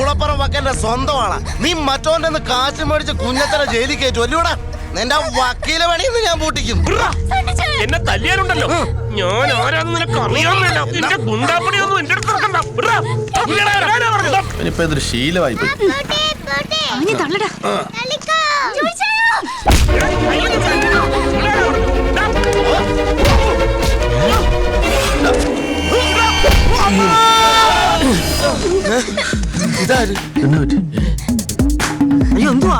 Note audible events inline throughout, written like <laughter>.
വക്കന്റെ സ്വന്തമാണ് നീ മറ്റോന്റെ കാശ് മേടിച്ച് കുഞ്ഞത്തല ജയിലിൽ കയറ്റും അല്ലൂടാ നിന്റെ വക്കീല പണിന്ന് ഞാൻ പൂട്ടിക്കും. എന്നെ തല്ലിയാലുണ്ടല്ലോ. ഞാൻ ആരാന്ന് നിനക്ക് അറിയാൻ വേണ്ട. നിന്റെ ഗുണ്ടാപ്പണിയൊന്നും എന്റെ അടുത്ത് നടക്കണ്ട. വിട്രാ. ഇല്ലടാ, ഇടാനാ പറഞ്ഞത്. ഇനിയിപ്പോ ഇതൊരു ശീലമായി പോയി. തള്ളടാ. അയ്യോ എന്തുവാ?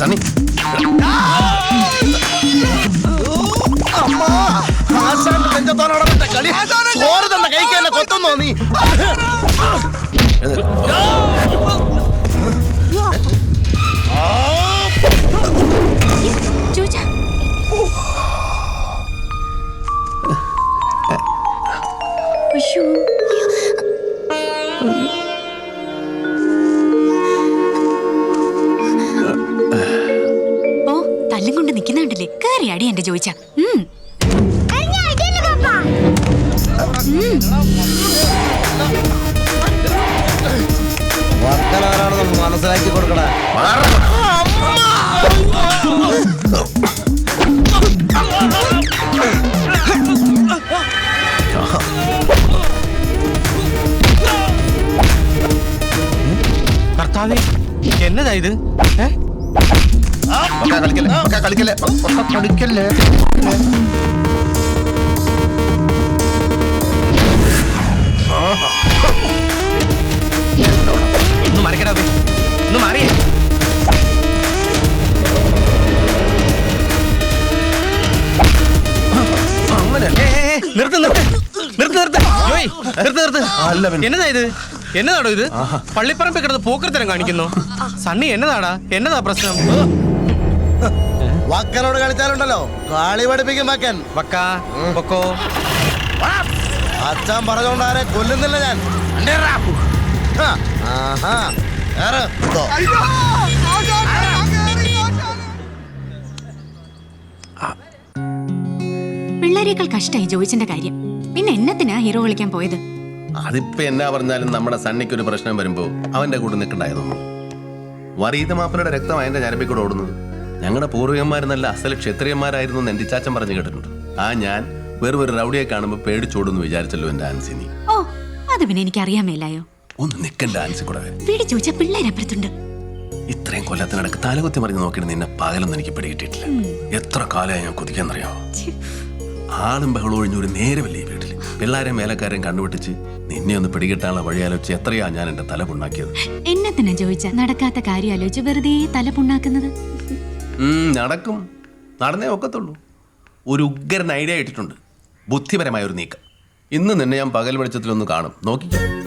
സണ്ണി. അമ്മ. ആശാന്റെ നെഞ്ചത്തോടെ വിട്ട കളി. ചോറ് തന്ന കൈക്ക് എന്നെ കൊത്തുന്നോ നീ? ചോദിച്ച. മനസ്സിലാക്കി കൊടുക്കടാ കർത്താവേ എന്നതാ ഇത്? ഏ? കളിക്കല്ലേ നിർത്ത് നിർത്ത്. നിർത്ത് നിർത്ത്. നിർത്ത്. എന്നതാ ഇത്? എന്നതാടോ ഇത്? പള്ളിപ്പറമ്പിൽ കിടന്ന് കാണിക്കുന്നു. സണ്ണി എന്നതാടാ? എന്നതാ പ്രശ്നം? <laughs> വക്കനോട് കളിച്ചാലുണ്ടല്ലോ. കാളി പഠിപ്പിക്കും വക്കൻ. വക്ക പൊക്കോ. അച്ഛൻ പറഞ്ഞോണ്ട് ആരെ കൊല്ലുന്നില്ല ഞാൻ. പിള്ളേരേക്കാൾ കഷ്ടായി ജോയിച്ചിന്റെ കാര്യം. പിന്നെ എന്നത്തിനാ ഹീറോ കളിക്കാൻ പോയത്? അതിപ്പോ എന്നാ പറഞ്ഞാലും നമ്മുടെ സണ്ണിക്ക് ഒരു പ്രശ്നം വരുമ്പോ അവന്റെ കൂടെ നിൽക്കണ്ടായിരുന്നു വറീത മാപ്പിളയുടെ രക്തം അതിന്റെ ഞരമ്പിക്കൂടെ ഓടുന്നത്. ഞങ്ങളുടെ പൂർവികന്മാരെന്നല്ല നല്ല അസല ക്ഷത്രിയന്മാരായിരുന്നു എന്ന് എന്റെ ചാച്ചൻ പറഞ്ഞു കേട്ടിട്ടുണ്ട്. ആ ഞാൻ വെറും ഒരു റൗഡിയെ കാണുമ്പോൾ പേടിച്ചോടുന്നു വിചാരിച്ചല്ലോ എന്റെ ആൻസിനി. ഓ അത് പിന്നെ എനിക്ക് അറിയാൻ മേലായോ? ഒന്ന് നിക്കണ്ട ആൻസി കൂടെ വീട് ചോദിച്ച പിള്ളേരപ്പുറത്തുണ്ട് ഇത്രയും കൊല്ലത്തിനടക്ക് തലകുത്തി മറിഞ്ഞു നോക്കിയിട്ട് നിന്നെ പകലൊന്നും എനിക്ക് പിടികിട്ടിട്ടില്ല എത്ര കാലമായി ഞാൻ കുതിക്കാന്നറിയാമോ ഛെ, ആളും ബഹളം ഒഴിഞ്ഞ ഒരു നേരമല്ലേ ഈ വീട്ടിൽ പിള്ളേരെ മേലക്കാരെയും കണ്ടുപിടിച്ച് നിന്നെ ഒന്ന് പിടികിട്ടാനുള്ള വഴി ആലോചിച്ച് എത്രയാ ഞാൻ എന്റെ തല പുണ്ണാക്കിയത്? എന്നെ തന്നെ ചോദിച്ച നടക്കാത്ത കാര്യം ആലോചിച്ച് വെറുതെ തല പുണ്ണാക്കുന്നത്? നടക്കും. നടന്നേ ഒക്കത്തുള്ളൂ. ഒരു ഉഗ്രൻ ഐഡിയ ഇട്ടിട്ടുണ്ട് ബുദ്ധിപരമായ ഒരു നീക്കം. ഇന്ന് നിന്നെ ഞാൻ പകൽ വെളിച്ചത്തിലൊന്ന് കാണും. നോക്കിക്കോ.